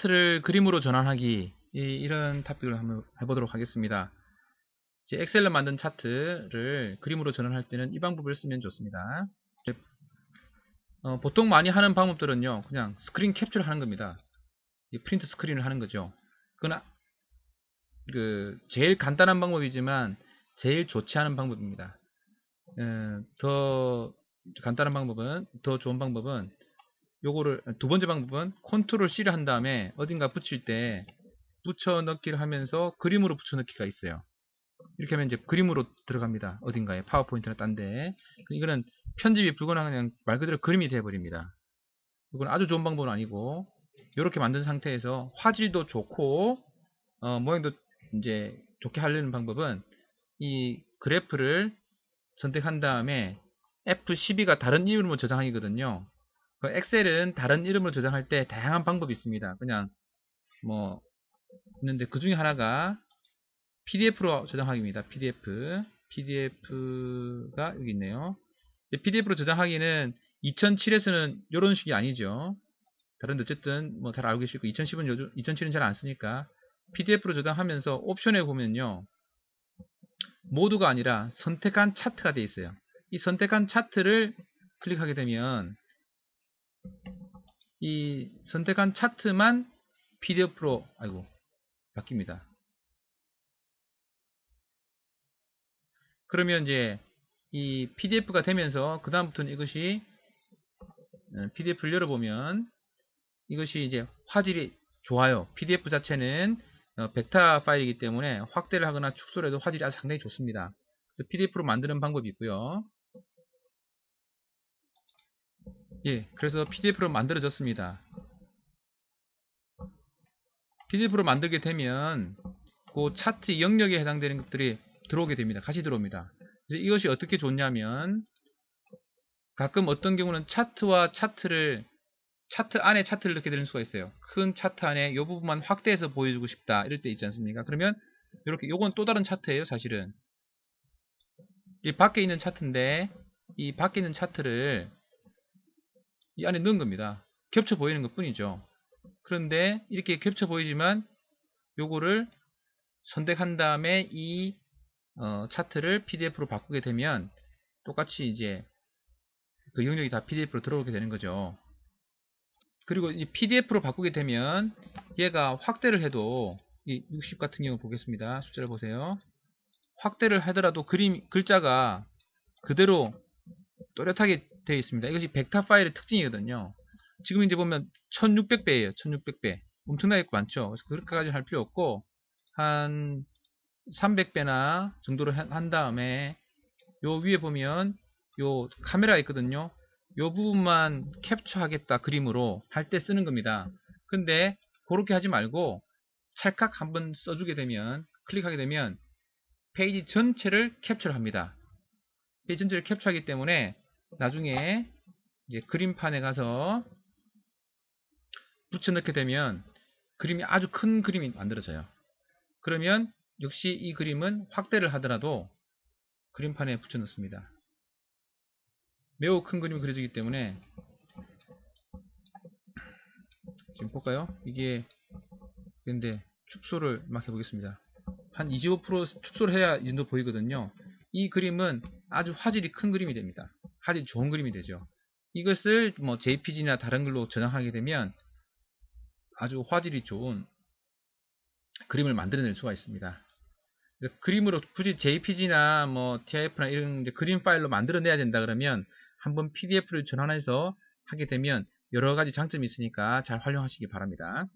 차트를 그림으로 전환하기 이, 런 토픽을 한번 해보도록 하겠습니다. 이제 엑셀로 만든 차트를 그림으로 전환할 때는 이 방법을 쓰면 좋습니다. 어, 보통 많이 하는 방법들은요, 그냥 스크린 캡처를 하는 겁니다. 프린트 스크린을 하는 거죠. 그건 그 제일 간단한 방법이지만 제일 좋지 않은 방법입니다. 어, 더 간단한 방법은 더 좋은 방법은 요거를 두 번째 방법은 컨트롤 C를 한 다음에 어딘가 붙일 때 붙여 넣기를 하면서 그림으로 붙여 넣기가 있어요. 이렇게 하면 이제 그림으로 들어갑니다. 어딘가에 파워포인트나 딴데 이거는 편집이 불가능한 그냥 말 그대로 그림이 되어버립니다. 이건 아주 좋은 방법은 아니고 이렇게 만든 상태에서 화질도 좋고 어, 모양도 이제 좋게 하려는 방법은 이 그래프를 선택한 다음에 F12가 다른 이름으로 저장하기거든요. 그 엑셀은 다른 이름으로 저장할 때 다양한 방법이 있습니다. 그냥 뭐 있는데 그 중에 하나가 PDF로 저장하기입니다. PDF. PDF가 여기 있네요. PDF로 저장하기는 2007에서는 이런 식이 아니죠. 다른데 어쨌든 뭐 잘 알고 계시고 2010은 요즘 2007은 잘 안 쓰니까 PDF로 저장하면서 옵션에 보면요. 모두가 아니라 선택한 차트가 되어 있어요. 이 선택한 차트를 클릭하게 되면 이 선택한 차트만 PDF로 아이고 바뀝니다. 그러면 이제 이 PDF가 되면서 그 다음부터는 이것이 PDF를 어, 열어보면 이것이 이제 화질이 좋아요. PDF 자체는 어, 벡터 파일이기 때문에 확대를 하거나 축소를 해도 화질이 아주 상당히 좋습니다. 그래서 PDF로 만드는 방법이 있고요. 예, 그래서 PDF로 만들어졌습니다. PDF로 만들게 되면 그 차트 영역에 해당되는 것들이 들어오게 됩니다. 같이 들어옵니다. 그래서 이것이 어떻게 좋냐면 가끔 어떤 경우는 차트와 차트를 차트 안에 차트를 넣게 되는 수가 있어요. 큰 차트 안에 이 부분만 확대해서 보여주고 싶다. 이럴 때 있지 않습니까? 그러면 이렇게 요건 또 다른 차트예요. 사실은 이 밖에 있는 차트인데 이 밖에 있는 차트를 이 안에 넣은 겁니다. 겹쳐 보이는 것 뿐이죠. 그런데 이렇게 겹쳐 보이지만 요거를 선택한 다음에 이 어, 차트를 PDF로 바꾸게 되면 똑같이 이제 그 영역이 다 PDF로 들어오게 되는 거죠. 그리고 이 PDF로 바꾸게 되면 얘가 확대를 해도 이 60 같은 경우 보겠습니다. 숫자를 보세요. 확대를 하더라도 그림 글자가 그대로 또렷하게 되어 있습니다. 이것이 벡터 파일의 특징이거든요. 지금 이제 보면 1600배예요. 1600배. 엄청나게 많죠. 그래서 그렇게까지 할 필요 없고 한 300배나 정도로 한 다음에 요 위에 보면 요 카메라 있거든요. 요 부분만 캡처하겠다 그림으로 할 때 쓰는 겁니다. 근데 그렇게 하지 말고 찰칵 한번 써주게 되면 클릭하게 되면 페이지 전체를 캡처를 합니다. 페이지 전체를 캡처하기 때문에 나중에 이제 그림판에 가서 붙여넣게 되면 그림이 아주 큰 그림이 만들어져요. 그러면 역시 이 그림은 확대를 하더라도 그림판에 붙여넣습니다. 매우 큰 그림이 그려지기 때문에 지금 볼까요? 이게 근데 축소를 막 해보겠습니다. 한 25% 축소를 해야 이 정도 보이거든요. 이 그림은 아주 화질이 큰 그림이 됩니다. 화질이 좋은 그림이 되죠. 이것을 뭐 JPG나 다른 걸로 저장하게 되면 아주 화질이 좋은 그림을 만들어낼 수가 있습니다. 그림으로 굳이 JPG나 뭐 TIF나 이런 그림 파일로 만들어내야 된다 그러면 한번 PDF를 전환해서 하게 되면 여러 가지 장점이 있으니까 잘 활용하시기 바랍니다.